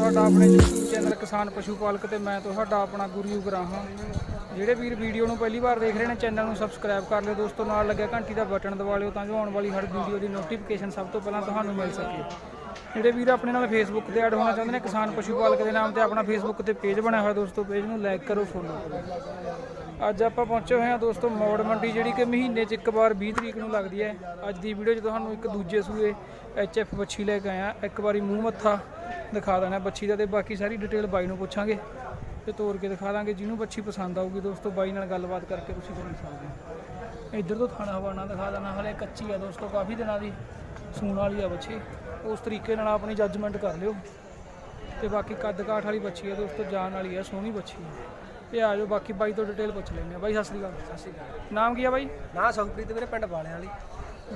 ਤੁਹਾਡਾ ਆਪਣੇ YouTube channel ਕਿਸਾਨ ਪਸ਼ੂ ਪਾਲਕ ਤੇ ਮੈਂ ਤੁਹਾਡਾ ਆਪਣਾ ਗੁਰੂ ਗਰਾਹਾਂ ਜਿਹੜੇ ਵੀਰ ਵੀਡੀਓ ਨੂੰ ਪਹਿਲੀ ਵਾਰ ਦੇਖ ਰਹੇ ਨੇ, ਚੈਨਲ ਨੂੰ ਸਬਸਕ੍ਰਾਈਬ ਕਰ ਲਿਓ ਦੋਸਤੋ, ਨਾਲ ਲੱਗਿਆ ਘੰਟੀ ਦਾ ਬਟਨ ਦਬਾ ਲਿਓ ਤਾਂ ਜੋ ਆਉਣ ਵਾਲੀ ਹਰ ਵੀਡੀਓ ਦੀ ਨੋਟੀਫਿਕੇਸ਼ਨ ਸਭ ਤੋਂ ਪਹਿਲਾਂ ਤੁਹਾਨੂੰ ਮਿਲ ਸਕੇ। ਜਿਹੜੇ ਵੀਰ ਆਪਣੇ ਨਾਲ ਫੇਸਬੁੱਕ ਤੇ ਐਡ ਹੋਣਾ ਚਾਹੁੰਦੇ ਨੇ, ਕਿਸਾਨ ਪਸ਼ੂ ਪਾਲਕ ਦੇ ਨਾਮ ਤੇ ਆਪਣਾ ਫੇਸਬੁੱਕ ਤੇ ਪੇਜ ਬਣਿਆ ਹੋਇਆ ਦੋਸਤੋ ਪੇਜ ਨੂੰ ਲਾਈਕ ਕਰੋ ਫੋਲੋ ਕਰੋ। ਅੱਜ ਆਪਾਂ ਪਹੁੰਚੇ ਹੋਏ ਹਾਂ ਦੋਸਤੋ, ਮੌੜ ਮੰਡੀ, ਜਿਹੜੀ ਕਿ ਮਹੀਨੇ 'ਚ ਇੱਕ ਵਾਰ 20 ਤਰੀਕ ਨੂੰ ਲੱਗਦੀ ਹੈ। ਅੱਜ ਦੀ ਵੀਡੀਓ 'ਚ ਤੁਹਾਨੂੰ ਇੱਕ ਦੂਜੇ ਸੂਏ ਐਚਐਫ ਬੱਚੀ ਲੈ ਕੇ ਆਇਆ। ਇੱਕ ਵਾਰੀ ਮੂੰਹ ਮੱਥਾ ਦਿਖਾ ਦੇਣਾ ਬੱਚੀ ਦਾ ਤੇ ਬਾਕੀ ਸਾਰੀ ਡਿਟੇਲ ਬਾਈ ਨੂੰ ਪੁੱਛਾਂਗੇ ਤੇ ਤੋੜ ਕੇ ਦਿਖਾ ਦਾਂਗੇ ਜਿਹਨੂੰ ਬੱਚੀ ਪਸੰਦ ਆਊਗੀ ਦੋਸਤੋ ਬਾਈ ਨਾਲ ਗੱਲਬਾਤ ਕਰਕੇ ਤੁਸੀਂ ਖਰੀਦ ਸਕਦੇ ਹੋ। ਇੱਧਰ ਤੋਂ ਥਾਣਾ ਹਵਾਨਾ ਦਿਖਾ ਦੇਣਾ ਹਲੇ ਕੱਚੀ ਆ ਦੋਸਤੋ ਕਾਫੀ ਦਿਨਾਂ ਦੀ ਸੂਣ ਵਾਲੀ ਆ ਬੱਚੀ। ਉਸ ਤਰੀਕੇ ਨਾਲ ਆਪਣੀ ਜੱਜਮੈਂਟ ਕਰ ਲਿਓ। ਤੇ ਬਾਕੀ ਕੱਦ ਕਾਠ ਵਾਲੀ ਬੱਚੀ ਹੈ ਦੋਸਤੋ ਜਾਨ ਵਾਲੀ ਹੈ ਸੋਹਣੀ ਬੱਚੀ ਹੈ ਤੇ ਆ ਜਾਓ ਬਾਕੀ ਬਾਈ ਤੋਂ ਡਿਟੇਲ ਪੁੱਛ ਲੈਂਦੇ ਆ ਬਾਈ ਸਤਿ ਸ੍ਰੀ ਅਕਾਲ। ਸਤਿ ਸ਼੍ਰੀ ਅਕਾਲ। ਨਾਮ ਕੀ ਆ ਬਾਈ? ਨਾ ਸੁਖਪ੍ਰੀਤ ਮੇਰੇ ਪਿੰਡ ਵਾਲਿਆਂ ਵਾਲੀ।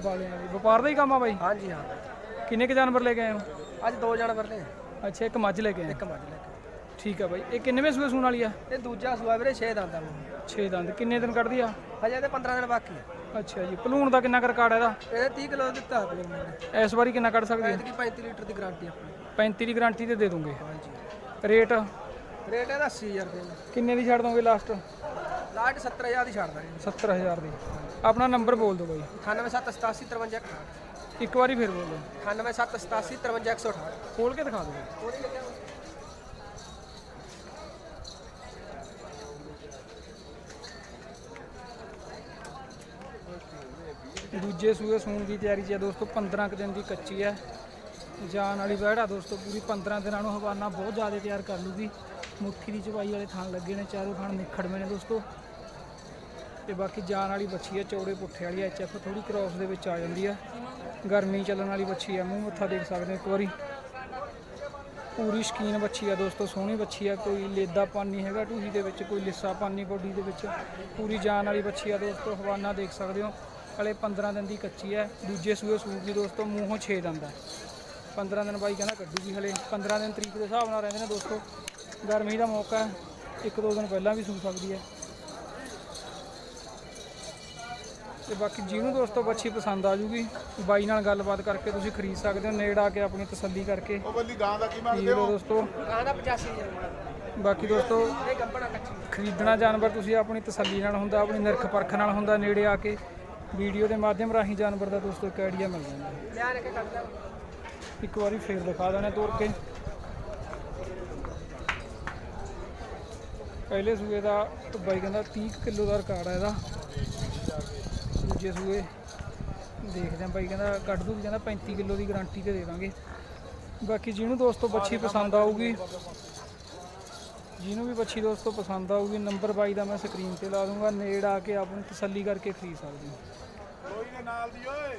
ਬਾਲਿਆਂ ਦੀ ਵਪਾਰ ਦਾ ਹੀ ਕੰਮ ਆ ਬਾਈ? ਹਾਂਜੀ ਹਾਂ। ਕਿੰਨੇ ਕੁ ਜਾਨਵਰ ਲੈ ਕੇ ਆਏ ਹੋ? ਅੱਜ ਦੋ ਜਾਨਵਰ ਨੇ ਅੱਛਾ ਇੱਕ ਮੱਝ ਲੈ ਕੇ ਆਏ ਇੱਕ ਮੱਝ ਲੈ ਕੇ ਠੀਕ ਆ ਬਾਈ। ਇਹ ਕਿੰਨੇਵੇਂ ਸੂਏ ਸੂਣ ਵਾਲੀ ਆ? ਇਹ ਦੂਜਾ ਸੂਆ ਵੀਰੇ 6 ਦੰਦਾਂ ਨੂੰ 6 ਦੰਦ। ਕਿੰਨੇ ਦਿਨ ਕੱਢਦੀ ਆ? ਹਜੇ ਤੇ 15 ਦਿਨ ਬਾਕੀ ਹੈ ਅੱਛਾ ਜੀ ਭਲੂਣ ਦਾ ਕਿੰਨਾ ਕੁ ਰਿਕਾਰਡ ਹੈ ਇਹਦਾ? ਇਹਦੇ 30 ਕਿਲੋ ਦਿੱਤਾ ਆਪਣੇ ਨੇ। ਇਸ ਵਾਰੀ ਕਿੰਨਾ ਕੱਢ ਸਕਦੀ ਹੈ ਐਤਕੀ 35 ਲੀਟਰ ਦੀ ਗਾਰੰਟੀ ਆਪਣੀ। 35 ਦੀ ਗਾਰੰਟੀ ਤੇ ਦੇ ਦੋਗੇ। ਹਾਂਜੀ। ਰੇਟ? ਰੇਟ ਇਹਦਾ 80000 ਰੁਪਏ ਨੇ ਕਿੰਨੇ ਦੀ ਛੱਡ ਦੋਗੇ ਲਾਸਟ ਲਾਟ 70000 ਦੀ ਛੱਡ ਦਾਂਗੇ। 70000 ਦੀ। ਆਪਣਾ ਨੰਬਰ ਬੋਲ ਦਿਓ ਬਾਈ। 98787 ਇੱਕ ਵਾਰੀ ਫਿਰ ਬੋਲ। ਦਿਓ 98787 ਖੋਲ ਕੇ ਦਿਖਾ ਦਿਓ। ਦੂਜੇ ਸੂਏ ਸੂਣ ਦੀ ਤਿਆਰੀ 'ਚ ਹੈ ਦੋਸਤੋ 15 ਕੁ ਦਿਨ ਦੀ ਕੱਚੀ ਹੈ। ਜਾਨ ਵਾਲੀ ਵਹਿੜਾ ਦੋਸਤੋ ਪੂਰੀ 15 ਦਿਨਾਂ ਨੂੰ ਹਵਾਨਾ ਬਹੁਤ ਜ਼ਿਆਦਾ ਤਿਆਰ ਕਰ ਲੂਗੀ। ਮੁੱਠੀ ਦੀ ਚਵਾਈ ਵਾਲੇ ਥਣ ਲੱਗੇ ਨੇ ਚਾਰੋਂ ਥਣ ਨਿਖੜਵੇਂ ਨੇ ਦੋਸਤੋ। ਤੇ ਬਾਕੀ ਜਾਨ ਵਾਲੀ ਬੱਚੀ ਹੈ ਚੌੜੇ ਪੁੱਠੇ ਵਾਲੀ ਐਚਐਫ ਥੋੜੀ ਕ੍ਰਾਸ ਦੇ ਵਿੱਚ ਆ ਜਾਂਦੀ ਹੈ। ਗਰਮੀ ਚੱਲਣ ਵਾਲੀ ਬੱਚੀ ਹੈ ਮੂੰਹ ਮੱਥਾ ਦੇਖ ਸਕਦੇ ਹੋ ਇੱਕ ਵਾਰੀ। ਪੂਰੀ ਸ਼ਕੀਨ ਬੱਚੀ ਆ ਦੋਸਤੋ, ਸੋਹਣੀ ਬੱਚੀ ਆ, ਕੋਈ ਲੇਦਾ ਪਾਨੀ ਹੈਗਾ ਟੂਹੀ ਦੇ ਵਿੱਚ, ਕੋਈ ਲਿੱਸਾ ਪਾਨੀ ਬੋਡੀ ਦੇ ਵਿੱਚ। ਪੂਰੀ ਜਾਨ ਵਾਲੀ ਬੱਚੀ ਆ ਦੋਸਤੋ, ਹਵਾਨਾ ਦੇਖ ਸਕਦੇ ਹੋ। ਹਲੇ 15 ਦਿਨ ਦੀ ਕੱਚੀ ਹੈ ਦੂਜੇ ਸੂਏ ਸੂਗੀ ਦੋਸਤੋ, ਮੂੰਹੋਂ 6 ਦੰਦ ਹੈ 15 ਦਿਨ ਬਾਈ ਕਹਿੰਦਾ ਕੱਢੂਗੀ ਹਲੇ 15 ਦਿਨ ਤਰੀਕ ਦੇ ਹਿਸਾਬ ਨਾਲ ਰਹਿੰਦੇ ਨੇ ਦੋਸਤੋ। ਗਰਮੀ ਦਾ ਮੌਕਾ ਹੈ ਇੱਕ ਦੋ ਦਿਨ ਪਹਿਲਾਂ ਵੀ ਸੂ ਸਕਦੀ ਹੈ ਤੇ ਬਾਕੀ ਜਿਹਨੂੰ ਦੋਸਤੋ ਬੱਚੀ ਪਸੰਦ ਆ ਜੂਗੀ ਬਾਈ ਨਾਲ ਗੱਲਬਾਤ ਕਰਕੇ ਤੁਸੀਂ ਖਰੀਦ ਸਕਦੇ ਹੋ ਨੇੜ ਆ ਕੇ ਆਪਣੀ ਤਸੱਲੀ ਕਰਕੇ। ਉਹ ਬੱਲੀ ਗਾਂ ਦਾ ਕੀ ਮੰਗਦੇ ਹੋ ਦੋਸਤੋ। ਗਾਂ ਦਾ 85000 ਬਾਕੀ ਦੋਸਤੋ ਇਹ ਗੱਬਣਾ ਕੱਚੀ। ਖਰੀਦਣਾ ਜਾਨਵਰ ਤੁਸੀਂ ਆਪਣੀ ਤਸੱਲੀ ਨਾਲ ਹੁੰਦਾ ਆਪਣੀ ਨਿਰਖ ਪਰਖ ਨਾਲ ਹੁੰਦਾ ਨੇੜੇ ਆ ਕੇ ਵੀਡੀਓ ਦੇ ਮਾਧਿਅਮ ਰਾਹੀਂ ਜਾਨਵਰ ਦਾ ਦੋਸਤੋ ਇੱਕ ਆਈਡੀਆ ਮਿਲ ਜਾਂਦਾ। ਹੈ। ਲਿਆ ਕੇ ਕੱਢ ਲੈ ਇੱਕ ਵਾਰੀ ਫੇਰ ਦਿਖਾ ਦੇਣਾ ਤੋੜ ਕੇ। ਪਹਿਲੇ ਸੂਏ ਦਾ ਬਾਈ ਕਹਿੰਦਾ 30 ਕਿਲੋ ਦਾ ਰਿਕਾਰਡ ਹੈ ਇਹਦਾ। ਦੂਜੇ ਸੂਏ ਦੇਖਦੇ ਆਂ ਬਾਈ, ਕਹਿੰਦਾ ਕੱਢ ਦੂਗੀ ਕਹਿੰਦਾ 35 ਕਿਲੋ ਦੀ ਗਾਰੰਟੀ ਤੇ ਦੇ ਦਾਂਗੇ। ਬਾਕੀ ਜਿਹਨੂੰ ਦੋਸਤੋ ਬੱਛੀ ਪਸੰਦ ਆਊਗੀ, ਜਿਹਨੂੰ ਵੀ ਬੱਚੀ ਦੋਸਤੋ ਪਸੰਦ ਆਊਗੀ ਨੰਬਰ ਬਾਈ ਦਾ ਮੈਂ ਸਕਰੀਨ ਤੇ ਲਾ ਦੂੰਗਾ, ਨੇੜ ਆ ਕੇ ਆਪ ਨੂੰ ਤਸੱਲੀ ਕਰਕੇ ਖਰੀਦ ਸਕਦੇ ਹੋ। ਕੋਈ ਦੇ ਨਾਲ ਦੀ ਓਏ।